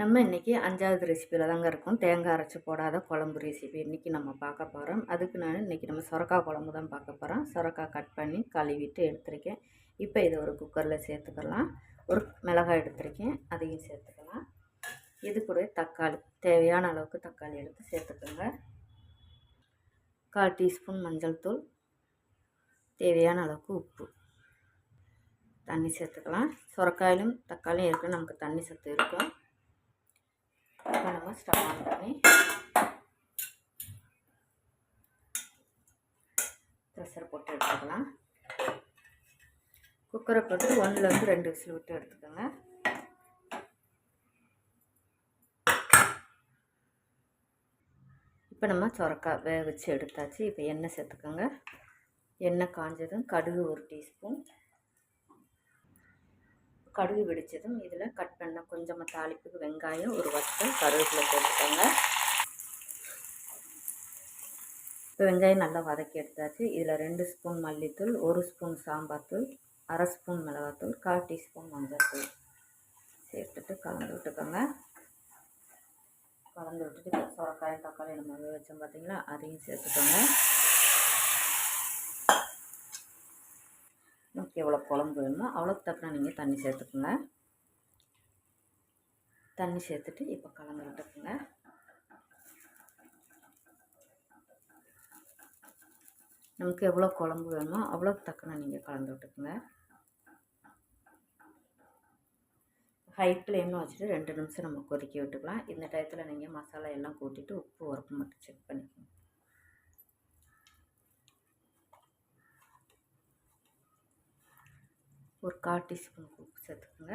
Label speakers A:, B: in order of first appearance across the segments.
A: நம்ம இன்றைக்கி அஞ்சாவது ரெசிபியில் தாங்க இருக்கும். தேங்காய் அரைச்சி போடாத குழம்பு ரெசிபி இன்றைக்கி நம்ம பார்க்க போகிறோம் அதுக்கு நான் இன்றைக்கி நம்ம சுரக்காய் குழம்பு தான் பார்க்க போகிறோம் சுரக்காய் கட் பண்ணி கழுவிட்டு எடுத்திருக்கேன். இப்போ இதை ஒரு குக்கரில் சேர்த்துக்கலாம். ஒரு மிளகாய் எடுத்திருக்கேன். அதையும் சேர்த்துக்கலாம். இது கூட தக்காளி தேவையான அளவுக்கு தக்காளி எடுத்து சேர்த்துக்கோங்க. கால் டீஸ்பூன் மஞ்சள் தூள் தேவையான அளவுக்கு உப்பு. தண்ணி சேர்த்துக்கலாம். சுரக்காயிலும் தக்காளியும் இருக்குது நமக்கு தண்ணி சத்து இருக்கும். இப்போ ஸ்டார்ட் ஸ்டவ் பண்ணி ப்ரெஷர் போட்டு எடுத்துக்கலாம். குக்கரை போட்டு ஒன்றுலேருந்து ரெண்டு விசில் விட்டு எடுத்துக்கோங்க. இப்போ நம்ம சொரக்காய் வேக வச்சு எடுத்தாச்சு. இப்போ எண்ணெய் சேர்த்துக்கோங்க. எண்ணெய் காஞ்சதும் கடுகு ஒரு டீஸ்பூன் கடுகு வெடித்ததும் இதில் கட் பண்ண கொஞ்சமாக தாளிப்புக்கு வெங்காயம் ஒரு வத்தல் கருவேப்பிலை போட்டுக்கோங்க. இப்போ வெங்காயம் நல்லா வதக்கி எடுத்தாச்சு. இதில் ரெண்டு ஸ்பூன் மல்லித்தூள் ஒரு ஸ்பூன் சாம்பார் தூள் அரை ஸ்பூன் மிளகாத்தூள் கால் டீஸ்பூன் மஞ்சள் தூள் சேர்த்துட்டு கலந்து விட்டுக்கோங்க. கலந்து விட்டுட்டு சுரக்காயும் தக்காளி நம்ம வச்சோம் பார்த்தீங்களா அதையும் சேர்த்துக்கோங்க. நமக்கு எவ்வளோ குழம்பு வேணுமோ அவ்வளோக்கு தக்கன நீங்கள் தண்ணி சேர்த்துக்குங்க. தண்ணி சேர்த்துட்டு இப்போ கலந்து விட்டுக்குங்க. நமக்கு எவ்வளோ குழம்பு வேணுமோ அவ்வளோக்கு தக்கன நீங்கள் கலந்து விட்டுக்குங்க. ஹை ஃப்ளேம்னு வச்சுட்டு ரெண்டு நிமிஷம் நம்ம கொதிக்க விட்டுக்கலாம். இந்த டயத்தில் நீங்கள் மசாலா எல்லாம் கூட்டிட்டு உப்பு உரப்பு மட்டும் செக் பண்ணிக்கோங்க. ஒரு கால் டீஸ்பூன் உப்பு சேர்த்துக்கோங்க.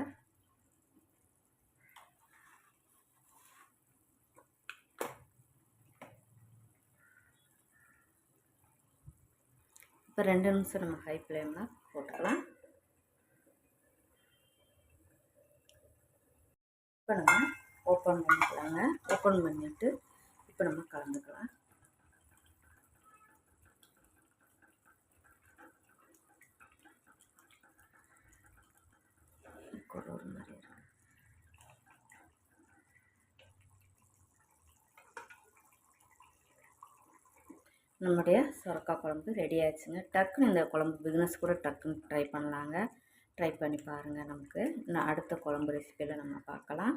A: இப்போ ரெண்டு நிமிஷம் நம்ம ஹை ஃப்ளேமில் போட்டுக்கலாம். இப்போ நம்ம ஓப்பன் பண்ணிக்கலாங்க. ஓப்பன் பண்ணிவிட்டு இப்போ நம்ம கலந்துக்கலாம். ஒரு மாதிரி நம்முடைய சுரக்காய் குழம்பு ரெடி ஆயிடுச்சுங்க. டக்குன்னு இந்த குழம்பு பிஸ்னஸ் கூட டக்குன்னு ட்ரை பண்ணலாங்க. ட்ரை பண்ணி பாருங்கள் நமக்கு. இன்னும் அடுத்த குழம்பு ரெசிபியில் நம்ம பார்க்கலாம்.